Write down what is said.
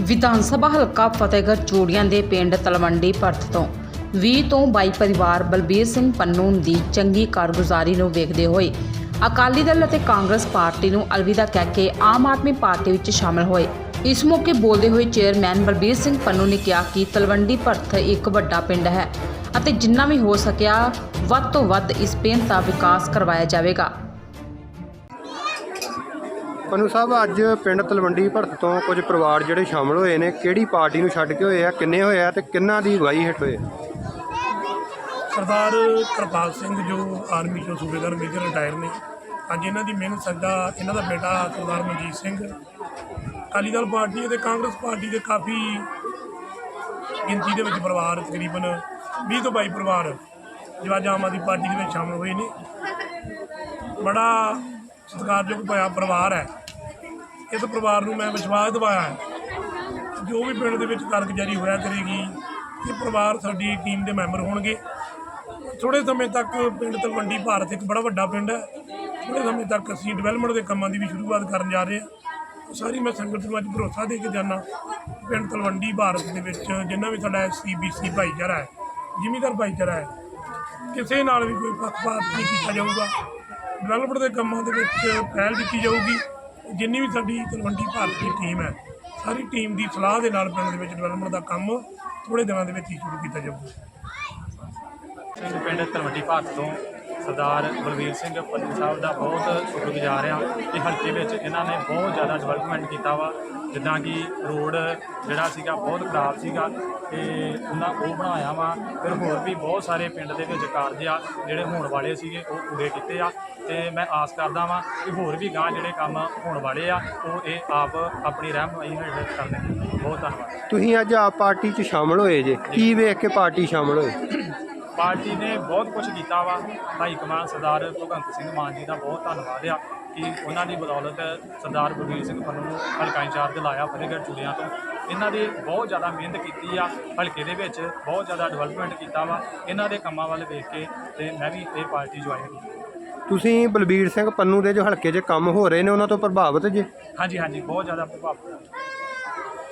ਵਿਧਾਨ ਸਭਾ ਹਲਕਾ ਫਤਿਹਗੜ੍ਹ ਚੂੜੀਆਂ ਦੇ ਪਿੰਡ ਤਲਵੰਡੀ ਭਰਤ ਤੋਂ 20 ਤੋਂ 22 ਪਰਿਵਾਰ ਬਲਬੀਰ ਸਿੰਘ ਪੰਨੂ ਦੀ ਚੰਗੀ ਕਾਰਗੁਜ਼ਾਰੀ ਨੂੰ ਵੇਖਦੇ ਹੋਏ ਅਕਾਲੀ ਦਲ ਅਤੇ ਕਾਂਗਰਸ ਪਾਰਟੀ ਨੂੰ ਅਲਵਿਦਾ ਕਹਿ ਕੇ ਆਮ ਆਦਮੀ ਪਾਰਟੀ ਵਿੱਚ ਸ਼ਾਮਲ ਹੋਏ। ਇਸ ਮੌਕੇ ਬੋਲਦੇ ਹੋਏ ਚੇਅਰਮੈਨ ਬਲਬੀਰ ਸਿੰਘ ਪੰਨੂ ਨੇ ਕਿਹਾ ਕਿ ਤਲਵੰਡੀ ਭਰਤ ਇੱਕ ਵੱਡਾ ਪਿੰਡ ਹੈ ਅਤੇ ਜਿੰਨਾ ਵੀ ਹੋ ਸਕਿਆ, ਵੱਧ ਤੋਂ ਵੱਧ ਇਸ ਪਿੰਡ ਦਾ ਵਿਕਾਸ ਕਰਵਾਇਆ ਜਾਵੇਗਾ। ਪਨੂ ਸਾਹਿਬ, ਅੱਜ ਪਿੰਡ ਤਲਵੰਡੀ ਭਰਤ ਤੋਂ ਕੁਝ ਪਰਿਵਾਰ ਜਿਹੜੇ ਸ਼ਾਮਲ ਹੋਏ ਨੇ, ਕਿਹੜੀ ਪਾਰਟੀ ਨੂੰ ਛੱਡ ਕੇ ਹੋਏ ਆ, ਕਿੰਨੇ ਹੋਏ ਆ ਤੇ ਕਿੰਨਾਂ ਦੀ ਅਗਵਾਈ ਹੇਠ ਹੋਏ ਸਰਦਾਰ ਕਿਰਪਾਲ ਸਿੰਘ ਜੋ ਆਰਮੀ ਚੋਂ ਸੂਬੇਦਾਰ ਮੇਜਰ ਰਿਟਾਇਰ ਨੇ, ਅੱਜ ਇਹਨਾਂ ਦੀ ਮਿਹਨਤ ਸੱਦਾ ਇਹਨਾਂ ਦਾ ਬੇਟਾ ਸਰਦਾਰ ਮਨਜੀਤ ਸਿੰਘ। ਅਕਾਲੀ ਦਲ ਪਾਰਟੀ ਅਤੇ ਕਾਂਗਰਸ ਪਾਰਟੀ ਦੇ ਕਾਫੀ ਗਿਣਤੀ ਦੇ ਵਿੱਚ ਪਰਿਵਾਰ, ਤਕਰੀਬਨ 20 ਤੋਂ 22 ਪਰਿਵਾਰ ਜੋ ਅੱਜ ਆਮ ਆਦਮੀ ਪਾਰਟੀ ਦੇ ਵਿੱਚ ਸ਼ਾਮਲ ਹੋਏ ਨੇ। ਬੜਾ ਸਤਿਕਾਰਯੋਗ ਪਰਿਵਾਰ ਹੈ। ਇਸ ਪਰਿਵਾਰ ਨੂੰ ਮੈਂ ਵਿਸ਼ਵਾਸ ਦਿਵਾਇਆ। ਹੈ ਜੋ ਵੀ ਪਿੰਡ ਦੇ ਵਿੱਚ ਕਾਰਗੁਜ਼ਾਰੀ ਹੋਇਆ ਕਰੇਗੀ, ਇਹ ਪਰਿਵਾਰ ਸਾਡੀ ਟੀਮ ਦੇ ਮੈਂਬਰ ਹੋਣਗੇ। ਥੋੜੇ ਸਮੇਂ ਤੱਕ ਪਿੰਡ ਤਲਵੰਡੀ ਭਾਰਤ ਇੱਕ ਬੜਾ ਵੱਡਾ ਪਿੰਡ ਹੈ। ਥੋੜੇ ਸਮੇਂ ਤੱਕ ਅਸੀਂ ਡਿਵੈਲਪਮੈਂਟ ਦੇ ਕੰਮਾਂ ਦੀ ਵੀ ਸ਼ੁਰੂਆਤ ਕਰਨ ਜਾ ਰਹੇ ਹਾਂ। ਸਾਰੀ ਮੈਂ ਸੰਗਤ ਨੂੰ ਅੱਜ ਭਰੋਸਾ ਦੇ ਕੇ ਜਾਣਾ ਪਿੰਡ ਤਲਵੰਡੀ ਭਾਰਤ ਦੇ ਵਿੱਚ ਜਿੰਨਾ ਵੀ ਸਾਡਾ ਐਸਸੀ ਬੀਸੀ ਭਾਈਚਾਰਾ ਹੈ, ਜ਼ਿਮੀਦਾਰ ਭਾਈਚਾਰਾ ਹੈ, ਕਿਸੇ ਨਾਲ ਵੀ ਕੋਈ ਪੱਖਪਾਤ ਨਹੀਂ ਕੀਤਾ ਜਾਊਗਾ। ਡਿਵੈਲਪਮੈਂਟ ਦੇ ਕੰਮਾਂ ਦੇ ਵਿੱਚ ਪਹਿਲ ਦਿੱਤੀ ਜਾਊਗੀ। ਜਿੰਨੀ ਵੀ ਸਾਡੀ ਤਲਵੰਡੀ ਭਾਰਤ ਦੀ ਟੀਮ ਹੈ, ਸਾਰੀ ਟੀਮ ਦੀ ਸਲਾਹ ਦੇ ਨਾਲ ਪਿੰਡ ਦੇ ਵਿੱਚ ਡਿਵੈਲਪਮੈਂਟ ਦਾ ਕੰਮ ਥੋੜੇ ਦਿਨਾਂ ਦੇ ਵਿੱਚ ਹੀ ਸ਼ੁਰੂ ਕੀਤਾ ਜਾਊਗਾ। ਪਿੰਡ ਤਲਵੰਡੀ ਭਾਰਤ ਤੋਂ ਸਰਦਾਰ ਬਲਵੀਰ ਸਿੰਘ ਪੰਨੂ ਸਾਹਿਬ ਦਾ ਬਹੁਤ ਸ਼ੁਕਰਗੁਜ਼ਾਰ ਹਾਂ ਕਿ ਹਲਕੇ ਵਿੱਚ ਇਹਨਾਂ ਨੇ ਬਹੁਤ ਜ਼ਿਆਦਾ ਡਿਵੈਲਪਮੈਂਟ ਕੀਤਾ ਵਾ, ਜਿੱਦਾਂ ਕਿ ਰੋਡ ਜਿਹੜਾ ਸੀਗਾ ਬਹੁਤ ਖਰਾਬ ਸੀਗਾ ਤੇ ਉਹਨਾਂ ਉਹ ਬਣਾਇਆ ਵਾ। ਫਿਰ ਹੋਰ ਵੀ ਬਹੁਤ ਸਾਰੇ ਪਿੰਡ ਦੇ ਵਿੱਚ ਕਾਰਜ ਆ, ਜਿਹੜੇ ਹੋਣ ਵਾਲੇ ਸੀਗੇ, ਉਹ ਪੂਰੇ ਕੀਤੇ ਆ। ਤੇ ਮੈਂ ਆਸ ਕਰਦਾ ਵਾਂ ਕਿ ਹੋਰ ਵੀ ਗਾਂ ਜਿਹੜੇ ਕੰਮ ਹੋਣ ਵਾਲੇ ਆ, ਉਹ ਇਹ ਆਪ ਆਪਣੀ ਰਹਿਨਮਾਈ ਹੇਠ ਕਰਨਗੇ ਬਹੁਤ ਧੰਨਵਾਦ। ਤੁਸੀਂ ਅੱਜ ਆਪ ਪਾਰਟੀ 'ਚ ਸ਼ਾਮਲ ਹੋਏ ਜੇ। ਕੀ ਵੇਖ ਕੇ ਪਾਰਟੀ ਸ਼ਾਮਲ ਹੋਏ? ਪਾਰਟੀ ਨੇ ਬਹੁਤ ਕੁਝ ਕੀਤਾ ਵਾ। ਭਾਈ ਕਮਾਨ ਸਰਦਾਰ ਭਗਵੰਤ ਸਿੰਘ ਮਾਨ ਜੀ ਦਾ ਬਹੁਤ ਧੰਨਵਾਦ ਆ ਕਿ ਉਹਨਾਂ ਦੀ ਬਦੌਲਤ ਸਰਦਾਰ ਬਲਵੀਰ ਸਿੰਘ ਪੰਨੂ ਨੂੰ ਹਲਕਾ ਇੰਚਾਰਜ ਲਾਇਆ ਫਤਿਹਗੜ੍ਹ ਚੂੜੀਆਂ ਤੋਂ। ਇਹਨਾਂ ਦੀ ਬਹੁਤ ਜ਼ਿਆਦਾ ਮਿਹਨਤ ਕੀਤੀ ਆ ਹਲਕੇ ਦੇ ਵਿੱਚ ਬਹੁਤ ਜ਼ਿਆਦਾ ਡਿਵੈਲਪਮੈਂਟ ਕੀਤਾ ਵਾ। ਇਹਨਾਂ ਦੇ ਕੰਮਾਂ ਵੱਲ ਵੇਖ ਕੇ ਤੇ ਮੈਂ ਵੀ ਇਹ ਪਾਰਟੀ ਜੁਆਇਨ ਕੀਤੀ ਤੁਸੀਂ ਬਲਬੀਰ ਸਿੰਘ ਪੰਨੂ ਦੇ ਜੋ ਹਲਕੇ 'ਚ ਕੰਮ ਹੋ ਰਹੇ ਨੇ ਉਹਨਾਂ ਤੋਂ ਪ੍ਰਭਾਵਿਤ ਜੇ? ਹਾਂਜੀ ਹਾਂਜੀ ਬਹੁਤ ਜ਼ਿਆਦਾ ਪ੍ਰਭਾਵਿਤ